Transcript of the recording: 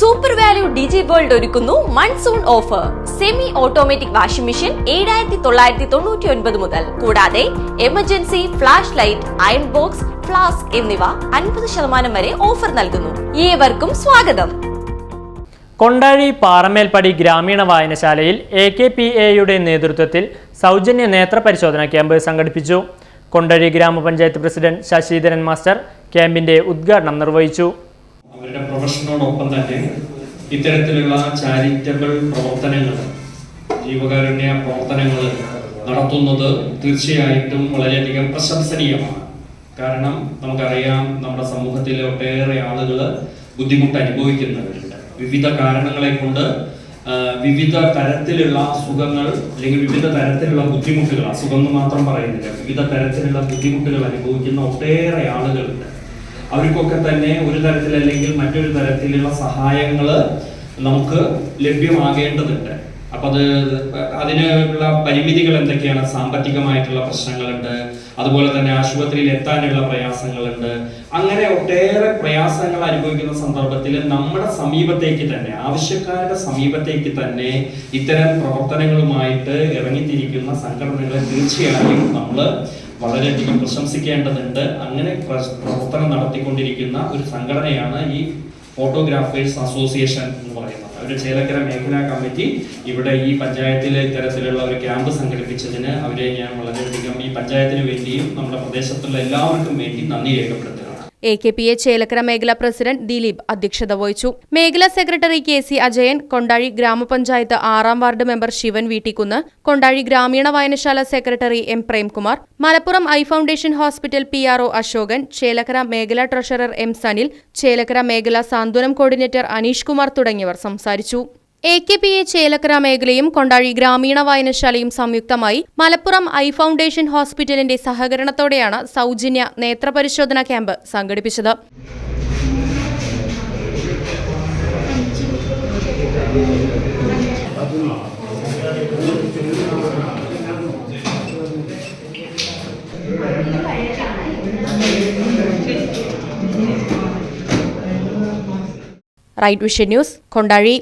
Super value ഡിജി world ഒരുക്കുന്നു monsoon offer semi automatic washing machine ഏഴായിരത്തി തൊള്ളായിരത്തി തൊണ്ണൂറ്റി ഒൻപത് മുതൽ. കൂടാതെ emergency flash light iron box flask എന്നിവ അൻപത് ശതമാനം വരെ ഓഫർ നൽകുന്നു. ഏവർക്കും സ്വാഗതം. കൊണ്ടാഴി പാറമേൽപ്പടി ഗ്രാമീണ വായനശാലയിൽ എ കെ പി എയുടെ നേതൃത്വത്തിൽ സൗജന്യ നേത്ര പരിശോധന ക്യാമ്പ് സംഘടിപ്പിച്ചു. കൊണ്ടാഴി ഗ്രാമപഞ്ചായത്ത് പ്രസിഡന്റ് ശശിധരൻ മാസ്റ്റർ ക്യാമ്പിന്റെ ഉദ്ഘാടനം നിർവഹിച്ചു. അവരുടെ പ്രൊഫഷനോടൊപ്പം തന്നെ ഇത്തരത്തിലുള്ള ചാരിറ്റബിൾ പ്രവർത്തനങ്ങൾ ജീവകാരുണ്യ പ്രവർത്തനങ്ങൾ നടത്തുന്നത് തീർച്ചയായിട്ടും വളരെയധികം പ്രശംസനീയമാണ്. കാരണം നമുക്കറിയാം നമ്മുടെ സമൂഹത്തിലെ ഒട്ടേറെ ആളുകൾ ബുദ്ധിമുട്ട് അനുഭവിക്കുന്നവരുണ്ട്. വിവിധ കാരണങ്ങളെ കൊണ്ട് വിവിധ തരത്തിലുള്ള അസുഖങ്ങൾ അല്ലെങ്കിൽ വിവിധ തരത്തിലുള്ള ബുദ്ധിമുട്ടുകൾ അസുഖം എന്ന് മാത്രം പറയുന്നില്ല വിവിധ തരത്തിലുള്ള ബുദ്ധിമുട്ടുകൾ അനുഭവിക്കുന്ന ഒട്ടേറെ ആളുകളുണ്ട്. അവർക്കൊക്കെ തന്നെ ഒരു തരത്തിൽ അല്ലെങ്കിൽ മറ്റൊരു തരത്തിലുള്ള സഹായങ്ങൾ നമുക്ക് ലഭ്യമാകേണ്ടതുണ്ട്. അപ്പൊ അത് അതിനുള്ള പരിമിതികൾ എന്തൊക്കെയാണ്? സാമ്പത്തികമായിട്ടുള്ള പ്രശ്നങ്ങളുണ്ട്. അതുപോലെ തന്നെ ആശുപത്രിയിൽ എത്താനുള്ള പ്രയാസങ്ങളുണ്ട്. അങ്ങനെ ഒട്ടേറെ പ്രയാസങ്ങൾ അനുഭവിക്കുന്ന സന്ദർഭത്തിൽ നമ്മുടെ സമീപത്തേക്ക് തന്നെ ആവശ്യക്കാരുടെ സമീപത്തേക്ക് തന്നെ ഇത്തരം പ്രവർത്തനങ്ങളുമായിട്ട് ഇറങ്ങിത്തിരിക്കുന്ന സംഘടനകളെ തീർച്ചയായും നമ്മൾ വളരെയധികം പ്രശംസിക്കേണ്ടതുണ്ട്. അങ്ങനെ പ്ര- പ്രവർത്തനം നടത്തിക്കൊണ്ടിരിക്കുന്ന ഒരു സംഘടനയാണ് ഈ ഫോട്ടോഗ്രാഫേഴ്സ് അസോസിയേഷൻ എന്ന് പറയുന്നത്. അവർ ചേലക്കര മേഖലാ കമ്മിറ്റി ഇവിടെ ഈ പഞ്ചായത്തിലെ ഇത്തരത്തിലുള്ള ഒരു ക്യാമ്പ് സംഘടിപ്പിച്ചതിന് അവരെ ഞാൻ വളരെയധികം ഈ പഞ്ചായത്തിന് വേണ്ടിയും നമ്മുടെ പ്രദേശത്തുള്ള എല്ലാവർക്കും വേണ്ടി നന്ദി രേഖപ്പെടുത്തുകയാണ് A K P A Chelakkara മേഖലാ പ്രസിഡന്റ് ദിലീപ് അധ്യക്ഷത വഹിച്ചു. മേഖലാ secretary K C Ajayan Kondazhi ഗ്രാമപഞ്ചായത്ത് ആറാം വാർഡ് മെമ്പർ ശിവൻ വീട്ടിക്കുന്ന് കൊണ്ടാഴി ഗ്രാമീണ വായനശാല secretary M Premkumar Malappuram I foundation hospital P R O Ashokan Chelakkara മേഖലാ ട്രഷറർ എം സനിൽ ചേലക്കര മേഖലാ സാന്ത്വനം കോർഡിനേറ്റർ അനീഷ് കുമാർ തുടങ്ങിയവർ സംസാരിച്ചു. A K P A Chelakkara മേഖലയും കൊണ്ടാഴി ഗ്രാമീണ വായനശാലയും സംയുക്തമായി മലപ്പുറം ഐ ഫൗണ്ടേഷൻ ഹോസ്പിറ്റലിന്റെ സഹകരണത്തോടെയാണ് സൗജന്യ നേത്രപരിശോധന ക്യാമ്പ് സംഘടിപ്പിച്ചത്. Right vision news Kondazhi.